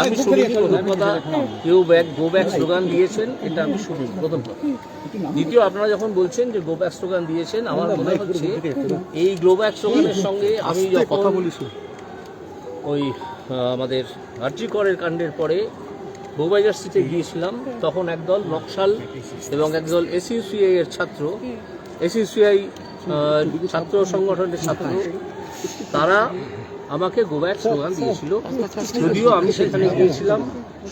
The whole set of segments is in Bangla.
আমি শুনিনি প্রথম কথা কেউ ব্যাক গো ব্যাক স্লোগান দিয়েছেন এটা আমি শুনিনি প্রথম কথা। দ্বিতীয় আপনারা যখন বলছেন যে গো ব্যাক স্লোগান দিয়েছেন আমার মনে হচ্ছে এই গ্লো ব্যাক স্লোগানের সঙ্গে আমি কথা বলিস ওই আমাদের আর্যিকরের কাণ্ডের পরে বৌবাজার সিটে গিয়েছিলাম তখন একদল নকশাল এবং একদল এসইউসিআই এর ছাত্র এসইউসিআই ছাত্র সংগঠনের ছাত্র তারা আমাকে গোব্যাক স্লোগান দিয়েছিল যদিও আমি সেখানে গিয়েছিলাম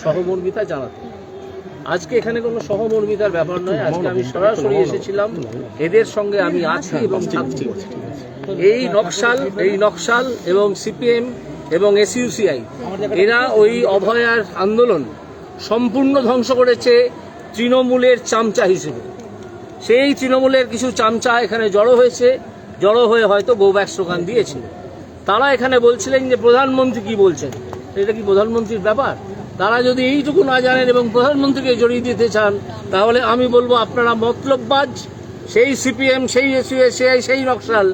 সহমর্মিতা জানাতে। আজকে এখানে কোনো সহমর্মিতার ব্যাপার নয় আজকে আমি সরাসরি এসেছিলাম। এদের সঙ্গে আমি আছি এবং থাকছি। এই নকশাল এই নকশাল এবং সিপিএম এবং এসইউসিআই এরা ওই অভয়ার আন্দোলন সম্পূর্ণ ধ্বংস করেছে তৃণমূলের চামচা হিসেবে। সেই তৃণমূলের কিছু চামচা এখানে জড়ো হয়েছে জড়ো হয়ে হয়তো গৌব্যাক স্লোগান দিয়েছিল। তারা এখানে বলছিলেন যে প্রধানমন্ত্রী কি বলছেন? এটা কি প্রধানমন্ত্রীর ব্যাপার? তারা যদি এইটুকু না জানেন এবং প্রধানমন্ত্রীকে জড়িয়ে দিতে চান, তাহলে আমি বলব আপনারা মতলববাজ, সেই সিপিএম, সেই এসিআই সেই নকশাল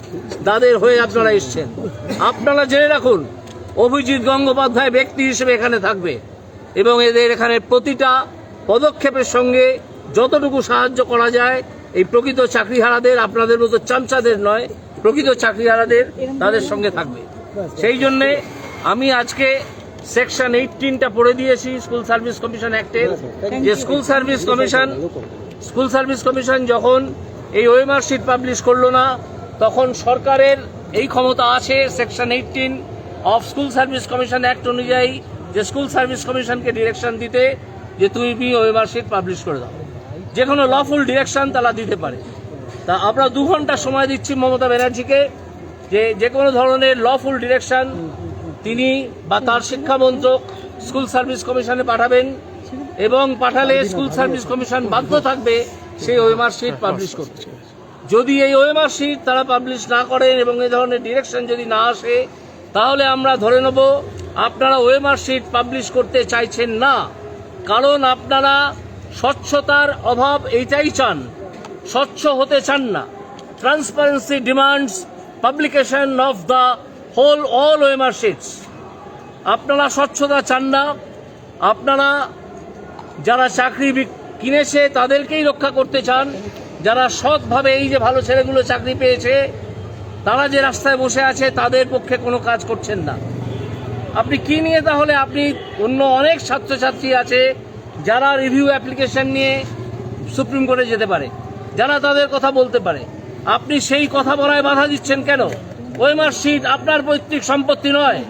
তাদের হয়ে আপনারা এসছেন। আপনারা জেনে রাখুন, অভিজিৎ গঙ্গোপাধ্যায় ব্যক্তি হিসেবে এখানে থাকবে এবং এদের এখানে প্রতিটা পদক্ষেপের সঙ্গে যতটুকু সাহায্য করা যায়, এই প্রকৃত চাকরিহারাদের, আপনাদের মতো চামচাদের নয় প্রকৃত চাকরিহারাদের তাদের সঙ্গে থাকবে। সেই জন্যে আমি আজকে সেকশন এইটিনটা পড়ে দিয়েছি স্কুল সার্ভিস কমিশন অ্যাক্টের যে school service commission school service commission যখন এই ওয়েমার পাবলিশ করল না, তখন সরকারের এই ক্ষমতা আছে section eighteen of school service commission act অনুযায়ী যে স্কুল সার্ভিস কমিশনকে ডিরেকশন দিতে, যে তুমি ওয়েমার শিট পাবলিশ করে দাও। যে কোনো লফুল ডিরেকশন তারা দিতে পারে। তা আমরা দু ঘণ্টা সময় দিচ্ছি মমতা ব্যানার্জিকে। যে যে কোনো ধরনের লফুল ডিরেকশন তিনি বা তার শিক্ষামন্ত্রক স্কুল সার্ভিস কমিশনে পাঠাবেন এবং পাঠালে স্কুল সার্ভিস কমিশন বাধ্য থাকবে সেই ওয়েমার শিট পাবলিশ করতে। যদি এই ওয়েমার শিট তারা পাবলিশ না করেন এবং এই ধরনের ডিরেকশন যদি না আসে, তাহলে আমরা ধরে নেব আপনারা ওয়েমার শিট পাবলিশ করতে চাইছেন না। কারণ আপনারা স্বচ্ছতার অভাব এইটাই চান স্বচ্ছ হতে চান না। Transparency demands publication of the whole all OMR sheets আপনারা স্বচ্ছতা চান না। আপনারা যারা চাকরি কিনেছে তাদেরকেই রক্ষা করতে চান। যারা সৎভাবে এই যে ভালো ছেলেগুলো চাকরি পেয়েছে, তারা যে রাস্তায় বসে আছে তাদের পক্ষে কোনো কাজ করছেন না। আপনি কি নিয়ে তাহলে আপনি অন্য অনেক ছাত্রছাত্রী আছে যারা রিভিউ অ্যাপ্লিকেশন নিয়ে সুপ্রিম কোর্টে যেতে পারে? যারা তাদের কথা বলতে পারে। আপনি সেই কথা বলায় বাধা দিচ্ছেন কেন? ওই মার্কশিট আপনার পৈতৃক সম্পত্তি নয়।